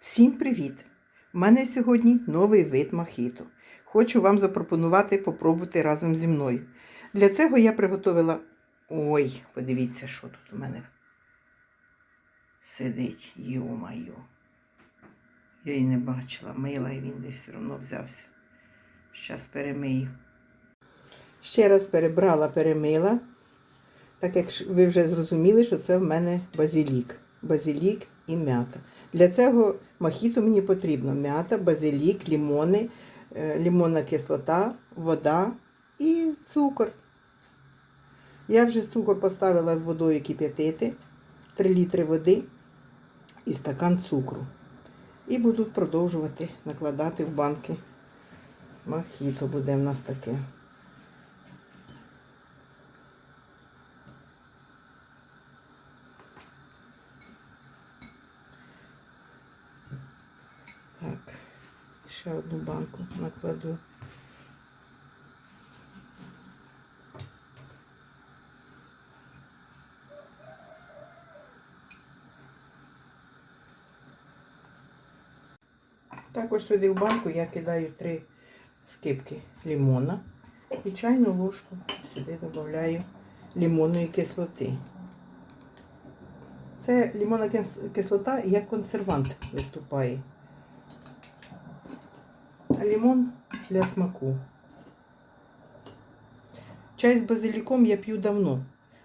Всім привіт! У мене сьогодні новий вид мохіто. Хочу вам запропонувати попробувати разом зі мною. Для цього я приготувала. Ой, подивіться, що тут у мене сидить. Йо-майо. Я її не бачила. Мила і він десь все одно взявся. Зараз перемию. Ще раз перебрала, перемила. Так як ви вже зрозуміли, що це в мене базилік. Базилік і м'ята. Для цього мохіто мені потрібно м'ята, базилік, лімони, е, лімонна кислота, вода і цукор. Я вже цукор поставила з водою кип'ятити, 3 літри води і стакан цукру. І буду продовжувати накладати в банки. Мохіто буде в нас таке. Так, ще одну банку накладу. Також сюди в банку я кидаю три скипки лимона і чайну ложку сюди додаю лимонної кислоти. Це лимонна кислота як консервант виступає. Лимон для смаку. Чай з базиліком я п'ю давно,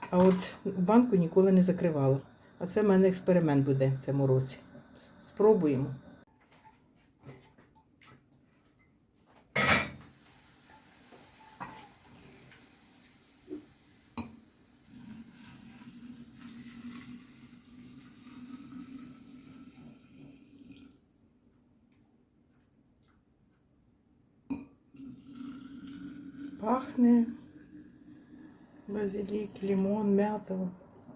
а от банку ніколи не закривала. А це в мене експеримент буде в цьому році. Спробуємо. Пахне базилік, лимон, м'ята.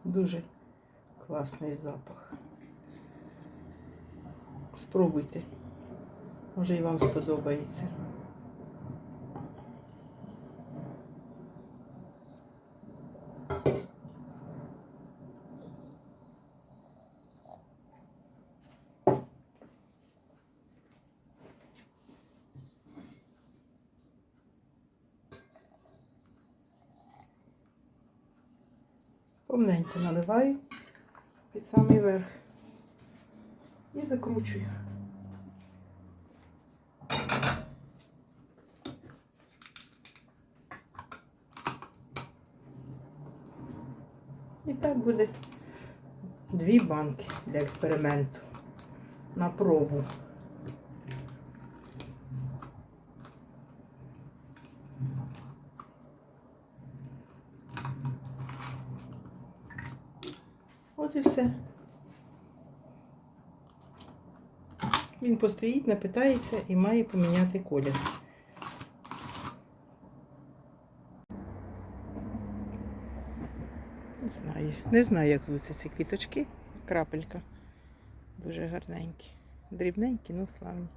Дуже класний запах. Спробуйте. Може і вам сподобається. Повненько наливаю під самий верх і закручую. І так буде дві банки для експерименту на пробу. От і все. Він постоїть, напитається і має поміняти колір. Не знаю. Не знаю, як звуться ці квіточки. Крапелька. Дуже гарненькі. Дрібненькі, ну славні.